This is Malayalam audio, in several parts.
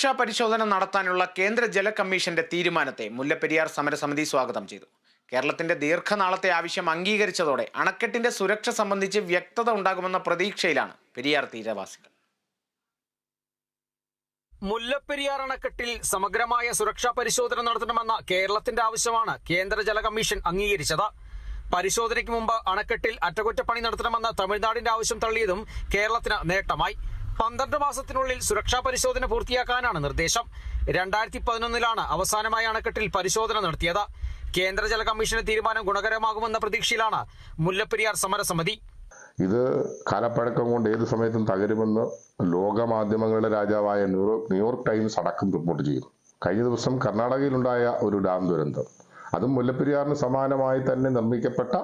സുരക്ഷാ പരിശോധന നടത്താനുള്ള കേന്ദ്ര ജല കമ്മീഷന്റെ തീരുമാനത്തെ മുല്ലപ്പെരിയാർ സമരസമിതി സ്വാഗതം ചെയ്തു. കേരളത്തിന്റെ ദീർഘനാളത്തെ ആവശ്യം അംഗീകരിച്ചതോടെ അണക്കെട്ടിന്റെ സുരക്ഷ സംബന്ധിച്ച് വ്യക്തത ഉണ്ടാകുമെന്ന പ്രതീക്ഷയിലാണ് പെരിയാർ തീരവാസികൾ. മുല്ലപ്പെരിയാർ അണക്കെട്ടിൽ സമഗ്രമായ സുരക്ഷാ പരിശോധന നടത്തണമെന്ന കേരളത്തിന്റെ ആവശ്യമാണ് കേന്ദ്ര ജല കമ്മീഷൻ അംഗീകരിച്ചത്. പരിശോധനയ്ക്ക് മുമ്പ് അണക്കെട്ടിൽ അറ്റകുറ്റപ്പണി നടത്തണമെന്ന തമിഴ്നാടിന്റെ ആവശ്യം തള്ളിയതും കേരളത്തിന് നേട്ടമായി. പന്ത്രണ്ട് മാസത്തിനുള്ളിൽ സുരക്ഷാ പരിശോധന പൂർത്തിയാക്കാനാണ് നിർദ്ദേശം. രണ്ടായിരത്തി പതിനൊന്നിലാണ് അവസാനമായി അണക്കെട്ടിൽ പരിശോധന നടത്തിയത്. കേന്ദ്ര ജല കമ്മീഷന്റെ തീരുമാനം ഗുണകരമാകുമെന്ന പ്രതീക്ഷയിലാണ് മുല്ലപ്പെരിയാർ സമരസമിതി. ഇത് കാലപ്പഴക്കം കൊണ്ട് ഏത് സമയത്തും തകരുമെന്ന് ലോകമാധ്യമങ്ങളുടെ രാജാവായ New York New York times അടക്കം റിപ്പോർട്ട് ചെയ്യുന്നു. കഴിഞ്ഞ ദിവസം കർണാടകയിലുണ്ടായ ഒരു ഡാം ദുരന്തം. അതും മുല്ലപ്പെരിയാറിന് സമാനമായി തന്നെ നിർമ്മിക്കപ്പെട്ട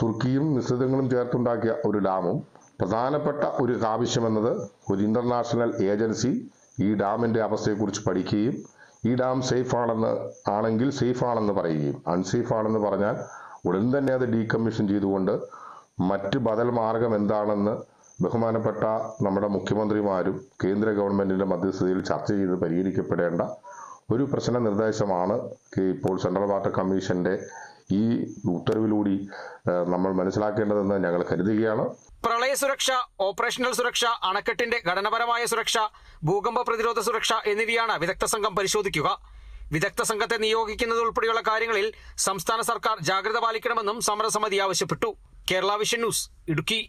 സുർക്കിയും മിശ്രിതങ്ങളും ചേർത്തുണ്ടാക്കിയ ഒരു ഡാമും പ്രധാനപ്പെട്ട ഒരു ആവശ്യമെന്നത് ഒരു ഇന്റർനാഷണൽ ഏജൻസി ഈ ഡാമിന്റെ അവസ്ഥയെക്കുറിച്ച് പഠിക്കുകയും ഈ ഡാം സേഫ് ആണെന്ന് ആണെങ്കിൽ സേഫ് ആണെന്ന് പറയുകയും അൺസേഫ് ആണെന്ന് പറഞ്ഞാൽ ഉടൻ തന്നെ അത് ഡീകമ്മീഷൻ ചെയ്തുകൊണ്ട് മറ്റ് ബദൽ മാർഗം എന്താണെന്ന് ബഹുമാനപ്പെട്ട നമ്മുടെ മുഖ്യമന്ത്രിമാരും കേന്ദ്ര ഗവൺമെന്റിന്റെ മധ്യസ്ഥതയിൽ ചർച്ച ചെയ്ത് പരിഹരിക്കപ്പെടേണ്ട ഒരു പ്രശ്ന നിർദ്ദേശമാണ് ഇപ്പോൾ സെൻട്രൽ വാട്ടർ കമ്മീഷന്റെ ഈ ഉത്തരവിലൂടി നമ്മൾ മനസ്സിലാക്കേണ്ടതെന്ന് ഞങ്ങൾ കരുതുകയാണ്. പ്രളയ സുരക്ഷ ഓപ്പറേഷണൽ സുരക്ഷ അണക്കെട്ടിന്റെ ഘടനപരമായ സുരക്ഷ ഭൂകമ്പ പ്രതിരോധ സുരക്ഷ എന്നിവയാണ് വിദഗ്ധ സംഘം പരിശോധിക്കുക. വിദഗ്ധ സംഘത്തെ നിയോഗിക്കുന്നത് ഉൾപ്പെടെയുള്ള കാര്യങ്ങളിൽ സംസ്ഥാന സർക്കാർ ജാഗ്രത പാലിക്കണമെന്നും സമരസമിതി ആവശ്യപ്പെട്ടു. Kerala vision news Idukki.